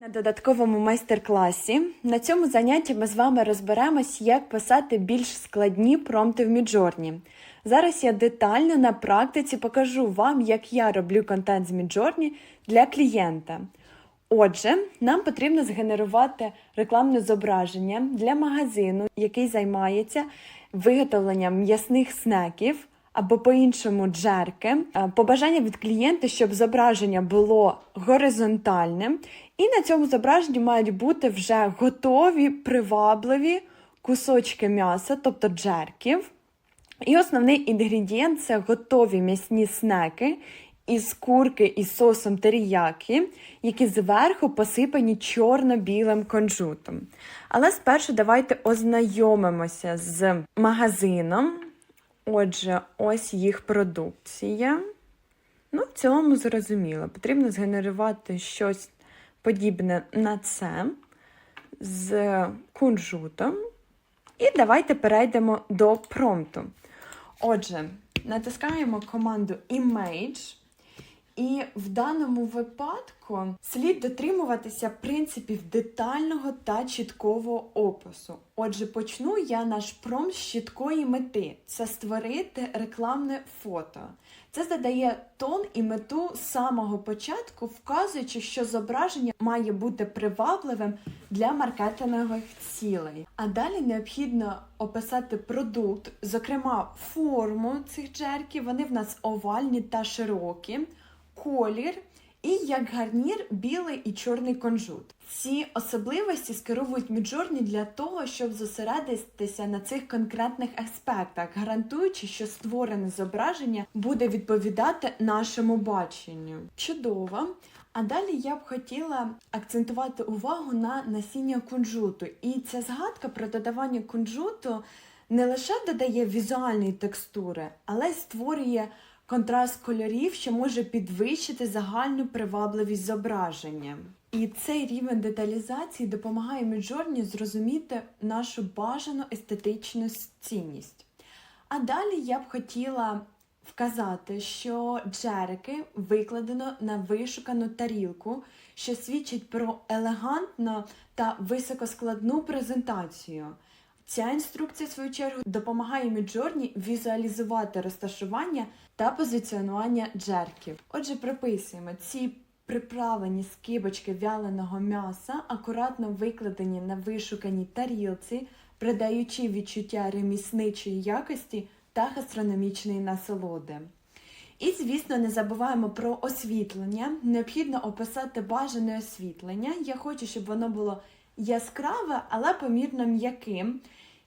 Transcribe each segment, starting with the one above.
На додатковому майстер-класі на цьому занятті ми з вами розберемось, як писати більш складні промпти в Midjourney. Зараз я детально на практиці покажу вам, як я роблю контент з Midjourney для клієнта. Отже, нам потрібно згенерувати рекламне зображення для магазину, який займається виготовленням м'ясних снеків або по-іншому джерки. Е, Побажання від клієнта, щоб зображення було горизонтальним, і на цьому зображенні мають бути вже готові, привабливі кусочки м'яса, тобто джерків. І основний інгредієнт це готові м'ясні снеки із курки із соусом теріякі, які зверху посипані чорно-білим кунжутом. Але спершу давайте ознайомимося з магазином. Отже, ось їх продукція. Ну, в цілому зрозуміло. Потрібно згенерувати щось подібне на це з кунжутом. І давайте перейдемо до промпту. Отже, натискаємо команду Image, і в даному випадку слід дотримуватися принципів детального та чіткого опису. Отже, почну я наш промпт з чіткої мети це створити рекламне фото. Це задає тон і мету з самого початку, вказуючи, що зображення має бути привабливим для маркетингових цілей. А далі необхідно описати продукт, зокрема форму цих джерків. Вони в нас овальні та широкі, колір. І як гарнір білий і чорний конжут. Ці особливості скеровують Midjourney для того, щоб зосередитися на цих конкретних аспектах, гарантуючи, що створене зображення буде відповідати нашому баченню. Чудово! А далі я б хотіла акцентувати увагу на насіння кунжуту. І ця згадка про додавання кунжуту не лише додає візуальної текстури, але й створює контраст кольорів, що може підвищити загальну привабливість зображення. І цей рівень деталізації допомагає Midjourney зрозуміти нашу бажану естетичну цінність. А далі я б хотіла вказати, що джерики викладено на вишукану тарілку, що свідчить про елегантну та високоскладну презентацію. Ця інструкція, в свою чергу, допомагає Midjourney візуалізувати розташування та позиціонування джерків. Отже, приписуємо ці приправлені скибочки вяленого м'яса, акуратно викладені на вишуканій тарілці, придаючи відчуття ремісничої якості та гастрономічної насолоди. І, звісно, не забуваємо про освітлення. Необхідно описати бажане освітлення. Я хочу, щоб воно було яскраве, але помірно м'яким.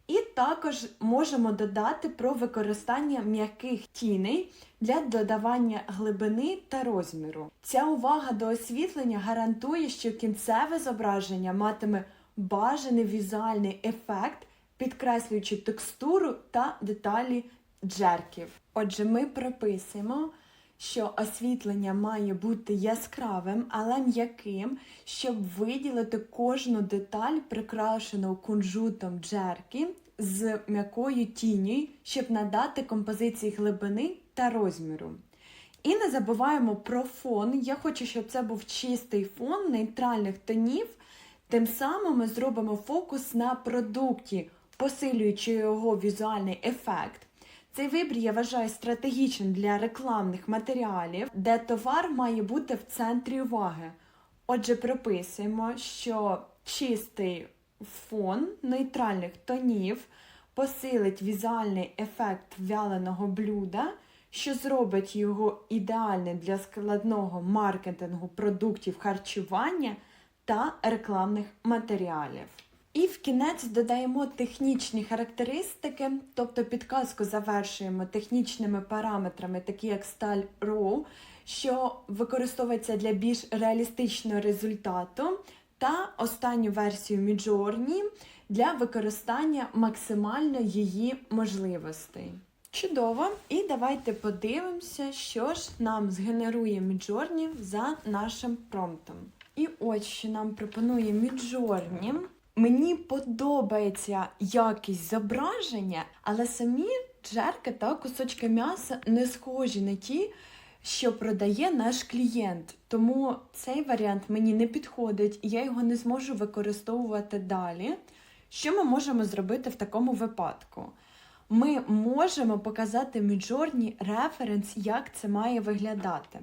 І також можемо додати про використання м'яких тіней для додавання глибини та розміру. Ця увага до освітлення гарантує, що кінцеве зображення матиме бажаний візуальний ефект, підкреслюючи текстуру та деталі джерків. Отже, ми прописуємо, що освітлення має бути яскравим, але м'яким, щоб виділити кожну деталь, прикрашену кунжутом джерки з м'якою тінню, щоб надати композиції глибини та розміру. І не забуваємо про фон. Я хочу, щоб це був чистий фон нейтральних тонів. Тим самим ми зробимо фокус на продукті, посилюючи його візуальний ефект. Цей вибір я вважаю стратегічним для рекламних матеріалів, де товар має бути в центрі уваги. Отже, прописуємо, що чистий фон нейтральних тонів посилить візуальний ефект вяленого блюда, що зробить його ідеальним для складного маркетингу продуктів харчування та рекламних матеріалів. І в кінець додаємо технічні характеристики, тобто підказку завершуємо технічними параметрами, такі як сталь RAW, що використовується для більш реалістичного результату, та останню версію Midjourney для використання максимально її можливостей. Чудово! І давайте подивимося, що ж нам згенерує Midjourney за нашим промптом. І ось що нам пропонує Midjourney. Мені подобається якість зображення, але самі джерки та кусочки м'яса не схожі на ті, що продає наш клієнт. Тому цей варіант мені не підходить, я його не зможу використовувати далі. Що ми можемо зробити в такому випадку? Ми можемо показати Midjourney референс, як це має виглядати.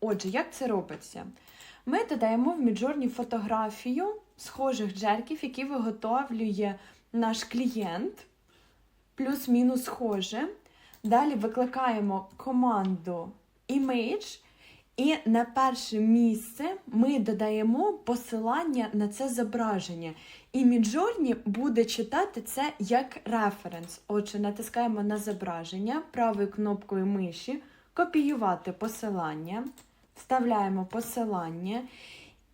Отже, як це робиться? Ми додаємо в Midjourney фотографію схожих джерків, які виготовлює наш клієнт, плюс-мінус схоже. Далі викликаємо команду Image, і на перше місце ми додаємо посилання на це зображення. І Midjourney буде читати це як референс. Отже, натискаємо на зображення правою кнопкою миші, копіювати посилання, вставляємо посилання.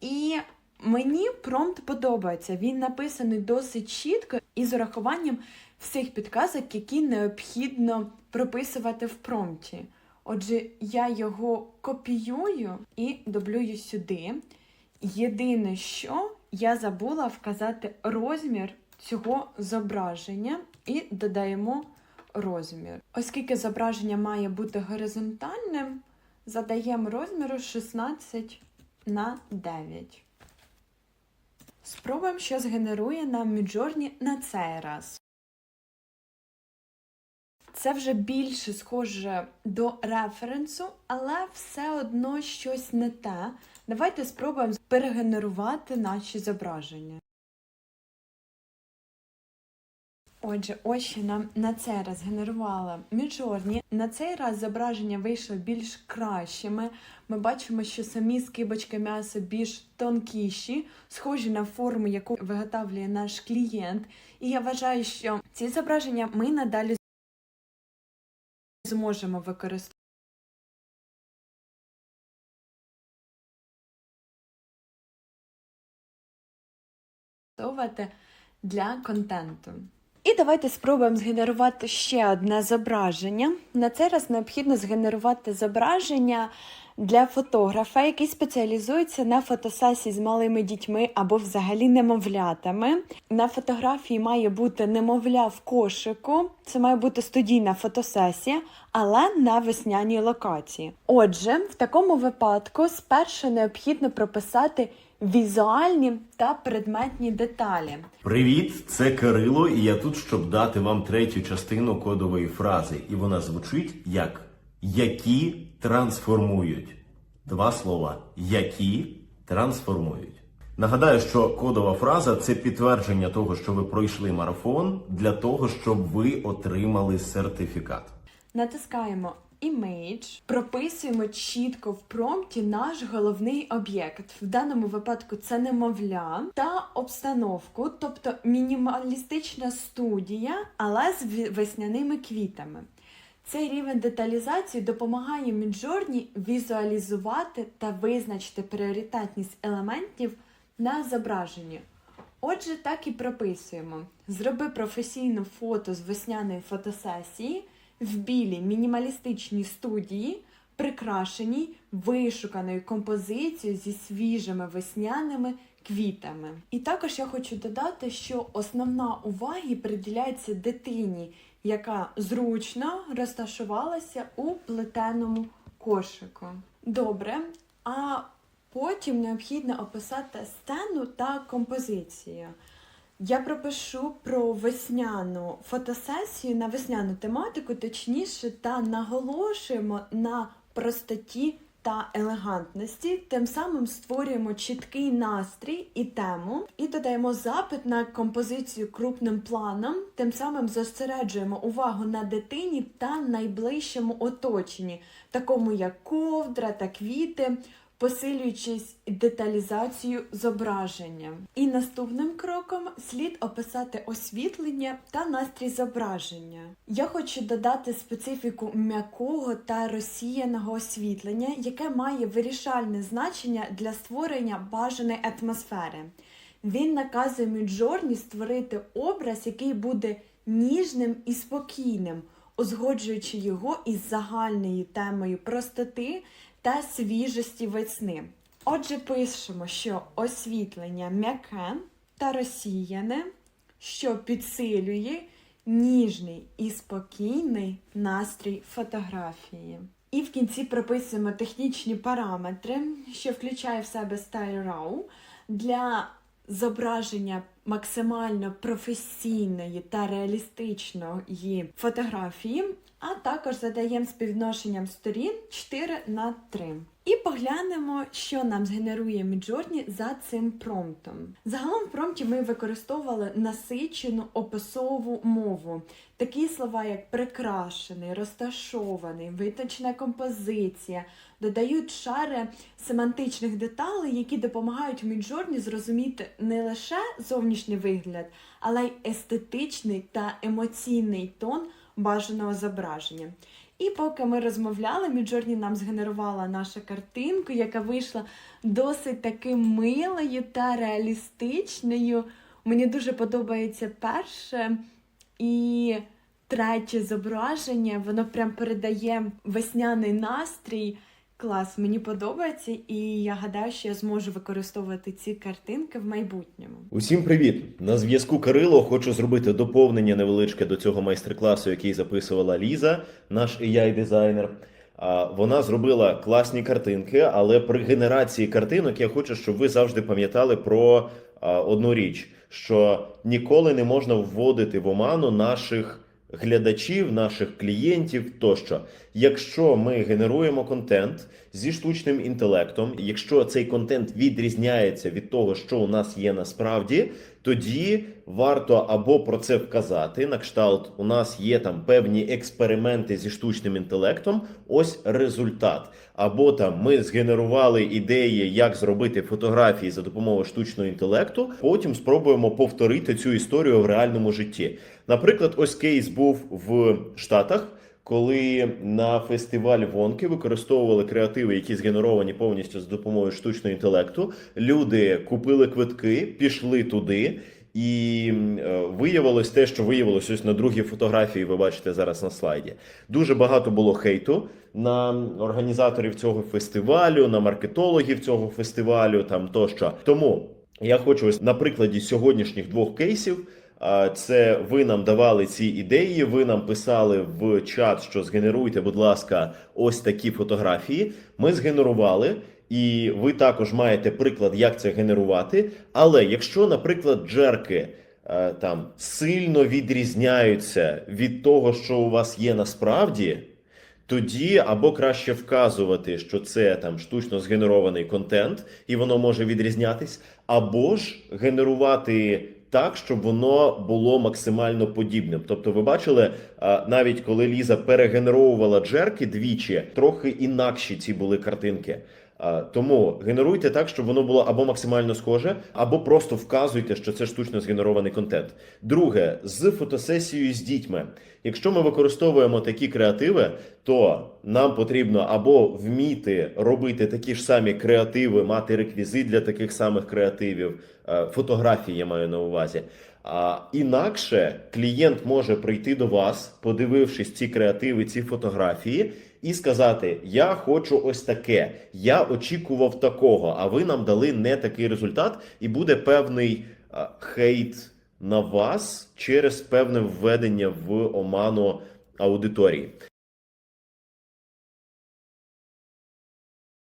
І мені промпт подобається. Він написаний досить чітко і з урахуванням всіх підказок, які необхідно прописувати в промпті. Отже, я його копіюю і дублюю сюди. Єдине, що я забула вказати розмір цього зображення і додаємо розмір. Оскільки зображення має бути горизонтальним, задаємо розміру 16 на 9. Спробуємо, що згенерує нам Midjourney на цей раз. Це вже більше схоже до референсу, але все одно щось не те. Давайте спробуємо перегенерувати наші зображення. Отже, ось нам на цей раз генерувала Midjourney. На цей раз зображення вийшло більш кращими. Ми бачимо, що самі скибочки м'яса більш тонкіші, схожі на форму, яку виготовлює наш клієнт. І я вважаю, що ці зображення ми надалі зможемо використовувати. для контенту. І давайте спробуємо згенерувати ще одне зображення. На цей раз необхідно згенерувати зображення для фотографа, який спеціалізується на фотосесії з малими дітьми або взагалі немовлятами. На фотографії має бути немовля в кошику, це має бути студійна фотосесія, але на весняній локації. Отже, в такому випадку спершу необхідно прописати візуальні та предметні деталі. Привіт, це Кирило, і я тут, щоб дати вам третю частину кодової фрази. І вона звучить як які трансформують. Два слова які трансформують. Нагадаю, що кодова фраза це підтвердження того, що ви пройшли марафон для того, щоб ви отримали сертифікат. Натискаємо Image, прописуємо чітко в промпті наш головний об'єкт. В даному випадку це немовля та обстановку, тобто мінімалістична студія, але з весняними квітами. Цей рівень деталізації допомагає Midjourney візуалізувати та визначити пріоритетність елементів на зображенні. Отже, так і прописуємо. Зроби професійне фото з весняної фотосесії в білій мінімалістичній студії, прикрашеній вишуканою композицією зі свіжими весняними квітами. І також я хочу додати, що основна увага приділяється дитині, яка зручно розташувалася у плетеному кошику. Добре, а потім необхідно описати сцену та композицію. Я пропишу про весняну фотосесію на весняну тематику, точніше, та наголошуємо на простоті та елегантності. Тим самим створюємо чіткий настрій і тему, і додаємо запит на композицію крупним планом. Тим самим зосереджуємо увагу на дитині та найближчому оточенні, такому як ковдра та квіти посилюючись деталізацію зображення. І наступним кроком слід описати освітлення та настрій зображення. Я хочу додати специфіку м'якого та розсіяного освітлення, яке має вирішальне значення для створення бажаної атмосфери. Він наказує Midjourney створити образ, який буде ніжним і спокійним, узгоджуючи його із загальною темою простоти та свіжості весни. Отже, пишемо, що освітлення м'яке та розсіяне, що підсилює ніжний і спокійний настрій фотографії. І в кінці прописуємо технічні параметри, що включає в себе Style RAW для зображення максимально професійної та реалістичної фотографії, а також задаємо співвідношенням сторін 4 на 3. І поглянемо, що нам згенерує Midjourney за цим промптом. Загалом в промпті ми використовували насичену описову мову. Такі слова, як прикрашений, розташований, виточна композиція, додають шари семантичних деталей, які допомагають Midjourney зрозуміти не лише зовнішній вигляд, але й естетичний та емоційний тон бажаного зображення. І поки ми розмовляли, Міджорні нам згенерувала нашу картинку, яка вийшла досить таки милою та реалістичною. Мені дуже подобається перше і третє зображення. Воно прям передає весняний настрій. Клас, мені подобається, і я гадаю, що я зможу використовувати ці картинки в майбутньому. Усім привіт! На зв'язку Кирило. Хочу зробити доповнення невеличке до цього майстер-класу, який записувала Ліза, наш AI-дизайнер. Вона зробила класні картинки, але при генерації картинок я хочу, щоб ви завжди пам'ятали про одну річ: що ніколи не можна вводити в оману наших глядачів, наших клієнтів тощо. Якщо ми генеруємо контент зі штучним інтелектом, якщо цей контент відрізняється від того, що у нас є насправді, тоді варто або про це вказати. На кшталт, у нас є там певні експерименти зі штучним інтелектом. Ось результат. Або там ми згенерували ідеї, як зробити фотографії за допомогою штучного інтелекту. Потім спробуємо повторити цю історію в реальному житті. Наприклад, ось кейс був в Штатах. Коли на фестиваль Вонки використовували креативи, які згенеровані повністю за допомогою штучного інтелекту, люди купили квитки, пішли туди, і е, виявилось те, що виявилось ось на другій фотографії. Ви бачите зараз на слайді. Дуже багато було хейту на організаторів цього фестивалю, на маркетологів цього фестивалю, там тощо. Тому я хочу ось на прикладі сьогоднішніх двох кейсів. Це ви нам давали ці ідеї. Ви нам писали в чат, що згенеруйте, будь ласка, ось такі фотографії. Ми згенерували, і ви також маєте приклад, як це генерувати. Але якщо, наприклад, джерки е, там сильно відрізняються від того, що у вас є насправді. Тоді або краще вказувати, що це там штучно згенерований контент, і воно може відрізнятись, або ж генерувати так, щоб воно було максимально подібним. Тобто, ви бачили, навіть коли Ліза перегенеровувала джерки двічі, трохи інакші ці були картинки. Тому генеруйте так, щоб воно було або максимально схоже, або просто вказуйте, що це штучно згенерований контент. Друге, з фотосесією з дітьми. Якщо ми використовуємо такі креативи, то нам потрібно або вміти робити такі ж самі креативи, мати реквізит для таких самих креативів, е, фотографії я маю на увазі. А інакше клієнт може прийти до вас, подивившись ці креативи, ці фотографії, і сказати: Я хочу ось таке, я очікував такого, а ви нам дали не такий результат, і буде певний а, хейт на вас через певне введення в оману аудиторії.